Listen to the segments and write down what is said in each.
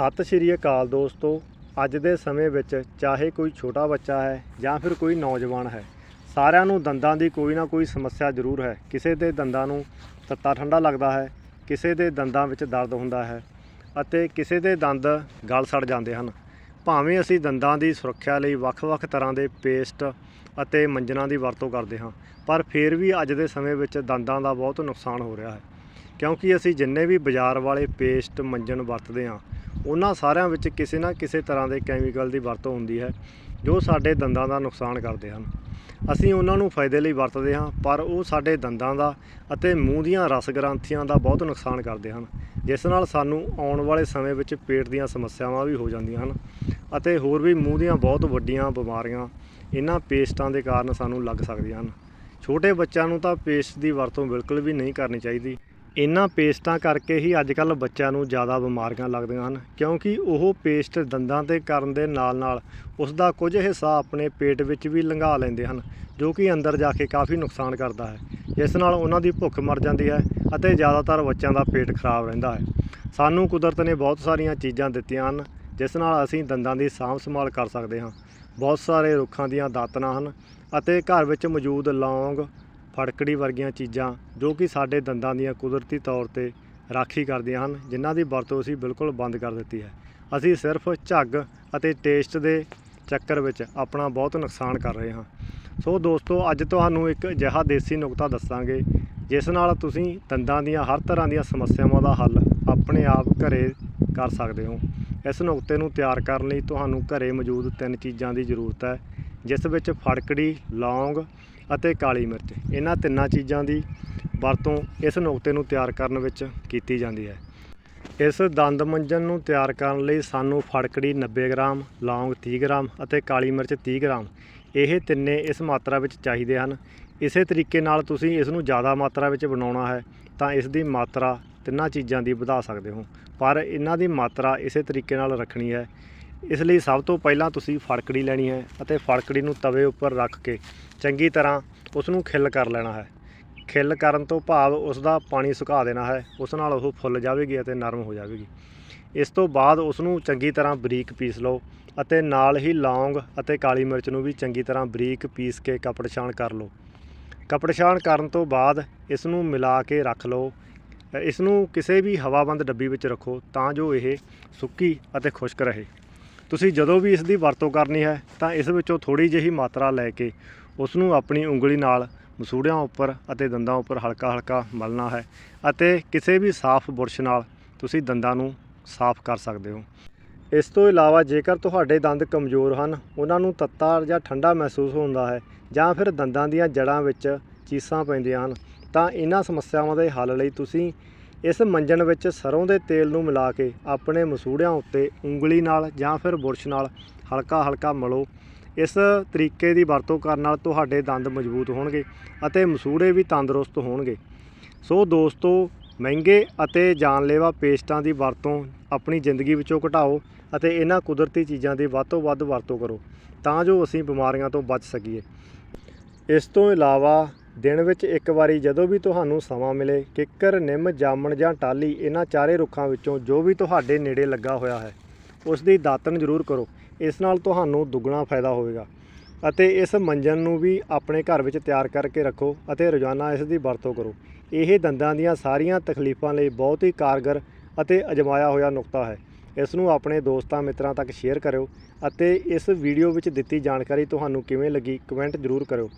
ਸਤਿ ਸ਼੍ਰੀ ਅਕਾਲ ਦੋਸਤੋ। ਅੱਜ ਦੇ ਸਮੇਂ ਵਿੱਚ ਚਾਹੇ ਕੋਈ ਛੋਟਾ ਬੱਚਾ ਹੈ ਜਾਂ ਫਿਰ ਕੋਈ ਨੌਜਵਾਨ ਹੈ, ਸਾਰਿਆਂ ਨੂੰ ਦੰਦਾਂ ਦੀ ਕੋਈ ਨਾ ਕੋਈ ਸਮੱਸਿਆ ਜ਼ਰੂਰ ਹੈ। ਕਿਸੇ ਦੇ ਦੰਦਾਂ ਨੂੰ ਤੱਤਾ ਠੰਡਾ ਲੱਗਦਾ ਹੈ, ਕਿਸੇ ਦੇ ਦੰਦਾਂ ਵਿੱਚ ਦਰਦ ਹੁੰਦਾ ਹੈ ਅਤੇ ਕਿਸੇ ਦੇ ਦੰਦ ਗਲ ਸੜ ਜਾਂਦੇ ਹਨ। ਭਾਵੇਂ ਅਸੀਂ ਦੰਦਾਂ ਦੀ ਸੁਰੱਖਿਆ ਲਈ ਵੱਖ-ਵੱਖ ਤਰ੍ਹਾਂ ਦੇ ਪੇਸਟ ਅਤੇ ਮੰਜਨਾਂ ਦੀ ਵਰਤੋਂ ਕਰਦੇ ਹਾਂ, ਪਰ ਫਿਰ ਵੀ ਅੱਜ ਦੇ ਸਮੇਂ ਵਿੱਚ ਦੰਦਾਂ ਦਾ ਬਹੁਤ ਨੁਕਸਾਨ ਹੋ ਰਿਹਾ ਹੈ। ਕਿਉਂਕਿ ਅਸੀਂ ਜਿੰਨੇ ਵੀ ਬਾਜ਼ਾਰ ਵਾਲੇ ਪੇਸਟ ਮੰਜਣ ਵਰਤਦੇ ਹਾਂ ਉਹਨਾਂ ਸਾਰਿਆਂ ਵਿੱਚ ਕਿਸੇ ਨਾ ਕਿਸੇ ਤਰ੍ਹਾਂ ਦੇ ਕੈਮੀਕਲ ਦੀ ਵਰਤੋਂ ਹੁੰਦੀ ਹੈ, ਜੋ ਸਾਡੇ ਦੰਦਾਂ ਦਾ ਨੁਕਸਾਨ ਕਰਦੇ ਹਨ। ਅਸੀਂ ਉਹਨਾਂ ਨੂੰ ਫਾਇਦੇ ਲਈ ਵਰਤਦੇ ਹਾਂ, ਪਰ ਉਹ ਸਾਡੇ ਦੰਦਾਂ ਦਾ ਅਤੇ ਮੂੰਹ ਦੀਆਂ ਰਸ ਗ੍ਰੰਥੀਆਂ ਦਾ ਬਹੁਤ ਨੁਕਸਾਨ ਕਰਦੇ ਹਨ, ਜਿਸ ਨਾਲ ਸਾਨੂੰ ਆਉਣ ਵਾਲੇ ਸਮੇਂ ਵਿੱਚ ਪੇਟ ਦੀਆਂ ਸਮੱਸਿਆਵਾਂ ਵੀ ਹੋ ਜਾਂਦੀਆਂ ਹਨ ਅਤੇ ਹੋਰ ਵੀ ਮੂੰਹ ਦੀਆਂ ਬਹੁਤ ਵੱਡੀਆਂ ਬਿਮਾਰੀਆਂ ਇਹਨਾਂ ਪੇਸਟਾਂ ਦੇ ਕਾਰਨ ਸਾਨੂੰ ਲੱਗ ਸਕਦੀਆਂ ਹਨ। ਛੋਟੇ ਬੱਚਿਆਂ ਨੂੰ ਤਾਂ ਪੇਸਟ ਦੀ ਵਰਤੋਂ ਬਿਲਕੁਲ ਵੀ ਨਹੀਂ ਕਰਨੀ ਚਾਹੀਦੀ। ਇਹਨਾਂ ਪੇਸਟਾਂ ਕਰਕੇ ਹੀ ਅੱਜ ਕੱਲ ਬੱਚਿਆਂ ਨੂੰ ਜ਼ਿਆਦਾ ਬਿਮਾਰੀਆਂ ਲੱਗਦੀਆਂ ਹਨ, ਕਿਉਂਕਿ ਉਹ ਪੇਸਟ ਦੰਦਾਂ ਤੇ ਕਰਨ ਦੇ ਨਾਲ-ਨਾਲ ਉਸ ਦਾ ਕੁਝ ਹਿੱਸਾ ਆਪਣੇ ਪੇਟ ਵਿੱਚ ਵੀ ਲੰਘਾ ਲੈਂਦੇ ਹਨ, ਜੋ ਕਿ ਅੰਦਰ ਜਾ ਕੇ ਕਾਫੀ ਨੁਕਸਾਨ ਕਰਦਾ ਹੈ। ਜਿਸ ਨਾਲ ਉਹਨਾਂ ਦੀ ਭੁੱਖ ਮਰ ਜਾਂਦੀ ਹੈ ਅਤੇ ਜ਼ਿਆਦਾਤਰ ਬੱਚਿਆਂ ਦਾ ਪੇਟ ਖਰਾਬ ਰਹਿੰਦਾ ਹੈ। ਸਾਨੂੰ ਕੁਦਰਤ ਨੇ ਬਹੁਤ ਸਾਰੀਆਂ ਚੀਜ਼ਾਂ ਦਿੱਤੀਆਂ ਹਨ, ਜਿਸ ਨਾਲ ਅਸੀਂ ਦੰਦਾਂ ਦੀ ਸਾਂਭ ਸੰਭਾਲ ਕਰ ਸਕਦੇ ਹਾਂ। ਬਹੁਤ ਸਾਰੇ ਰੁੱਖਾਂ ਦੀਆਂ ਦਾਤਨਾਂ ਹਨ ਅਤੇ ਘਰ ਵਿੱਚ ਮੌਜੂਦ ਲੌਂਗ ਫੜਕੜੀ ਵਰਗੀਆਂ ਚੀਜ਼ਾਂ ਜੋ ਕਿ ਸਾਡੇ ਦੰਦਾਂ ਦੀਆਂ ਕੁਦਰਤੀ ਤੌਰ ਤੇ ਰਾਖੀ ਕਰਦੀਆਂ ਹਨ, ਜਿਨ੍ਹਾਂ ਦੀ ਵਰਤੋਂ ਅਸੀਂ ਬਿਲਕੁਲ ਬੰਦ ਕਰ ਦਿੱਤੀ ਹੈ। ਅਸੀਂ ਸਿਰਫ ਝੱਗ ਅਤੇ ਟੇਸਟ ਦੇ ਚੱਕਰ ਵਿੱਚ ਆਪਣਾ ਬਹੁਤ ਨੁਕਸਾਨ ਕਰ ਰਹੇ ਹਾਂ। ਸੋ ਦੋਸਤੋ, ਅੱਜ ਤੁਹਾਨੂੰ ਇੱਕ ਅਜਿਹਾ ਦੇਸੀ ਨੁਕਤਾ ਦੱਸਾਂਗੇ, ਜਿਸ ਨਾਲ ਤੁਸੀਂ ਦੰਦਾਂ ਦੀਆਂ ਹਰ ਤਰ੍ਹਾਂ ਦੀਆਂ ਸਮੱਸਿਆਵਾਂ ਦਾ ਹੱਲ ਆਪਣੇ ਆਪ ਘਰੇ ਕਰ ਸਕਦੇ ਹੋ। ਇਸ ਨੁਕਤੇ ਨੂੰ ਤਿਆਰ ਕਰਨ ਲਈ ਤੁਹਾਨੂੰ ਘਰੇ ਮੌਜੂਦ ਤਿੰਨ ਚੀਜ਼ਾਂ ਦੀ ਜ਼ਰੂਰਤ ਹੈ, ਜਿਸ ਵਿੱਚ ਫੜਕੜੀ, ਲੌਂਗ ਅਤੇ ਕਾਲੀ ਮਿਰਚ। ਇਹਨਾਂ ਤਿੰਨਾਂ ਚੀਜ਼ਾਂ ਦੀ ਵਰਤੋਂ ਇਸ ਨੁਕਤੇ ਨੂੰ ਤਿਆਰ ਕਰਨ ਵਿੱਚ ਕੀਤੀ ਜਾਂਦੀ ਹੈ। ਇਸ ਦੰਦ ਮੰਜਨ ਨੂੰ ਤਿਆਰ ਕਰਨ ਲਈ ਸਾਨੂੰ ਫੜਕੜੀ 90 ਗ੍ਰਾਮ, ਲੌਂਗ 30 ਗ੍ਰਾਮ ਅਤੇ ਕਾਲੀ ਮਿਰਚ 30 ਗ੍ਰਾਮ ਇਹ ਤਿੰਨੇ ਇਸ ਮਾਤਰਾ ਵਿੱਚ ਚਾਹੀਦੇ ਹਨ। ਇਸੇ ਤਰੀਕੇ ਨਾਲ ਤੁਸੀਂ ਇਸ ਨੂੰ ਜ਼ਿਆਦਾ ਮਾਤਰਾ ਵਿੱਚ ਬਣਾਉਣਾ ਹੈ ਤਾਂ ਇਸ ਦੀ ਮਾਤਰਾ ਤਿੰਨਾਂ ਚੀਜ਼ਾਂ ਦੀ ਵਧਾ ਸਕਦੇ ਹੋ। ਪਰ ਇਹਨਾਂ ਦੀ ਮਾਤਰਾ ਇਸੇ ਤਰੀਕੇ ਨਾਲ ਰੱਖਣੀ ਹੈ ਇਸ ਲਈ ਸਭ ਤੋਂ ਪਹਿਲਾਂ ਤੁਸੀਂ ਫੜਕੜੀ ਲੈਣੀ ਹੈ ਅਤੇ ਫੜਕੜੀ ਨੂੰ ਤਵੇ ਉੱਪਰ ਰੱਖ ਕੇ ਚੰਗੀ ਤਰ੍ਹਾਂ ਉਸ ਨੂੰ ਖਿੱਲ ਕਰ ਲੈਣਾ ਹੈ। ਖਿੱਲ ਕਰਨ ਤੋਂ ਭਾਵ ਉਸ ਦਾ ਪਾਣੀ ਸੁਕਾ ਦੇਣਾ ਹੈ, ਉਸ ਨਾਲ ਉਹ ਫੁੱਲ ਜਾਵੇਗੀ ਅਤੇ ਨਰਮ ਹੋ ਜਾਵੇਗੀ। ਇਸ ਤੋਂ ਬਾਅਦ ਉਸ ਨੂੰ ਚੰਗੀ ਤਰ੍ਹਾਂ ਬਰੀਕ ਪੀਸ ਲਓ ਅਤੇ ਨਾਲ ਹੀ ਲੌਂਗ ਅਤੇ ਕਾਲੀ ਮਿਰਚ ਨੂੰ ਵੀ ਚੰਗੀ ਤਰ੍ਹਾਂ ਬਰੀਕ ਪੀਸ ਕੇ ਕਪੜ ਛਾਣ ਕਰ ਲਓ। ਕਪੜ ਛਾਣ ਕਰਨ ਤੋਂ ਬਾਅਦ ਇਸ ਨੂੰ ਮਿਲਾ ਕੇ ਰੱਖ ਲਓ। ਇਸ ਨੂੰ ਕਿਸੇ ਵੀ ਹਵਾਬੰਦ ਡੱਬੀ ਵਿੱਚ ਰੱਖੋ ਤਾਂ ਜੋ ਇਹ ਸੁੱਕੀ ਅਤੇ ਖੁਸ਼ਕ ਰਹੇ। ਤੁਸੀਂ ਜਦੋਂ ਵੀ ਇਸ ਦੀ ਵਰਤੋਂ ਕਰਨੀ ਹੈ, ਤਾਂ ਇਸ ਵਿੱਚੋਂ ਥੋੜੀ ਜਿਹੀ ਮਾਤਰਾ ਲੈ ਕੇ ਉਸ ਨੂੰ ਆਪਣੀ ਉਂਗਲੀ ਨਾਲ ਮਸੂੜਿਆਂ ਉੱਪਰ ਅਤੇ ਦੰਦਾਂ ਉੱਪਰ ਹਲਕਾ ਹਲਕਾ ਮਲਣਾ ਹੈ ਅਤੇ ਕਿਸੇ ਵੀ ਸਾਫ਼ ਬੁਰਸ਼ ਨਾਲ ਤੁਸੀਂ ਦੰਦਾਂ ਨੂੰ ਸਾਫ਼ ਕਰ ਸਕਦੇ ਹੋ। ਇਸ ਤੋਂ ਇਲਾਵਾ ਜੇਕਰ ਤੁਹਾਡੇ ਦੰਦ ਕਮਜ਼ੋਰ ਹਨ, ਉਹਨਾਂ ਨੂੰ ਤੱਤਾ ਜਾਂ ਠੰਡਾ ਮਹਿਸੂਸ ਹੁੰਦਾ ਹੈ ਜਾਂ ਫਿਰ ਦੰਦਾਂ ਦੀਆਂ ਜੜ੍ਹਾਂ ਵਿੱਚ ਚੀਸਾਂ ਪੈਂਦੀਆਂ ਹਨ, ਤਾਂ ਇਹਨਾਂ ਸਮੱਸਿਆਵਾਂ ਦੇ ਹੱਲ ਲਈ ਤੁਸੀਂ ਇਸ ਮੰਜਣ ਵਿੱਚ ਸਰੋਂ ਦੇ ਤੇਲ ਨੂੰ ਮਿਲਾ ਕੇ ਆਪਣੇ ਮਸੂੜਿਆਂ ਉੱਤੇ ਉਂਗਲੀ ਨਾਲ ਜਾਂ ਫਿਰ ਬੁਰਸ਼ ਨਾਲ ਹਲਕਾ ਹਲਕਾ ਮਲੋ। ਇਸ ਤਰੀਕੇ ਦੀ ਵਰਤੋਂ ਕਰਨ ਨਾਲ ਤੁਹਾਡੇ ਦੰਦ ਮਜ਼ਬੂਤ ਹੋਣਗੇ ਅਤੇ ਮਸੂੜੇ ਵੀ ਤੰਦਰੁਸਤ ਹੋਣਗੇ। ਸੋ ਦੋਸਤੋ, ਮਹਿੰਗੇ ਅਤੇ ਜਾਨਲੇਵਾ ਪੇਸਟਾਂ ਦੀ ਵਰਤੋਂ ਆਪਣੀ ਜ਼ਿੰਦਗੀ ਵਿੱਚੋਂ ਘਟਾਓ ਅਤੇ ਇਹਨਾਂ ਕੁਦਰਤੀ ਚੀਜ਼ਾਂ ਦੀ ਵੱਧ ਤੋਂ ਵੱਧ ਵਰਤੋਂ ਕਰੋ ਤਾਂ ਜੋ ਅਸੀਂ ਬਿਮਾਰੀਆਂ ਤੋਂ ਬਚ ਸਕੀਏ। ਇਸ ਤੋਂ ਇਲਾਵਾ ਦਿਨ ਵਿੱਚ ਇੱਕ ਵਾਰੀ ਜਦੋਂ ਵੀ ਤੁਹਾਨੂੰ ਸਮਾਂ ਮਿਲੇ, ਕਿੱਕਰ, ਨਿੰਮ, ਜਾਮਣ ਜਾਂ ਟਾਲੀ ਇਹਨਾਂ ਚਾਰੇ ਰੁੱਖਾਂ ਵਿੱਚੋਂ ਜੋ ਵੀ ਤੁਹਾਡੇ ਨੇੜੇ ਲੱਗਾ ਹੋਇਆ ਹੈ, ਉਸ ਦੀ ਦਾਤਨ ਜ਼ਰੂਰ ਕਰੋ। ਇਸ ਨਾਲ ਤੁਹਾਨੂੰ ਦੁੱਗਣਾ ਫਾਇਦਾ ਹੋਵੇਗਾ ਅਤੇ ਇਸ ਮੰਜਨ ਨੂੰ ਵੀ ਆਪਣੇ ਘਰ ਵਿੱਚ ਤਿਆਰ ਕਰਕੇ ਰੱਖੋ ਅਤੇ ਰੋਜ਼ਾਨਾ ਇਸ ਦੀ ਵਰਤੋਂ ਕਰੋ। ਇਹ ਦੰਦਾਂ ਦੀਆਂ ਸਾਰੀਆਂ ਤਕਲੀਫਾਂ ਲਈ ਬਹੁਤ ਹੀ ਕਾਰਗਰ ਅਤੇ ਅਜਮਾਇਆ ਹੋਇਆ ਨੁਕਤਾ ਹੈ। ਇਸ ਨੂੰ ਆਪਣੇ ਦੋਸਤਾਂ ਮਿੱਤਰਾਂ ਤੱਕ ਸ਼ੇਅਰ ਕਰਿਓ ਅਤੇ ਇਸ ਵੀਡੀਓ ਵਿੱਚ ਦਿੱਤੀ ਜਾਣਕਾਰੀ ਤੁਹਾਨੂੰ ਕਿਵੇਂ ਲੱਗੀ, ਕਮੈਂਟ ਜ਼ਰੂਰ ਕਰਿਓ।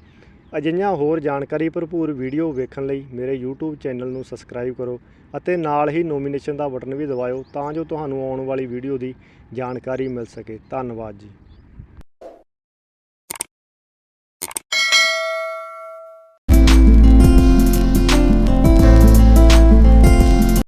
ਅਜਿਹੀਆਂ ਹੋਰ ਜਾਣਕਾਰੀ ਭਰਪੂਰ ਵੀਡੀਓ ਵੇਖਣ ਲਈ ਮੇਰੇ YouTube ਚੈਨਲ ਨੂੰ ਸਬਸਕ੍ਰਾਈਬ ਕਰੋ ਅਤੇ ਨਾਲ ਹੀ ਨੋਮੀਨੇਸ਼ਨ ਦਾ ਬਟਨ ਵੀ ਦਬਾਇਓ ਤਾਂ ਜੋ ਤੁਹਾਨੂੰ ਆਉਣ ਵਾਲੀ ਵੀਡੀਓ ਦੀ ਜਾਣਕਾਰੀ ਮਿਲ ਸਕੇ। ਧੰਨਵਾਦ ਜੀ।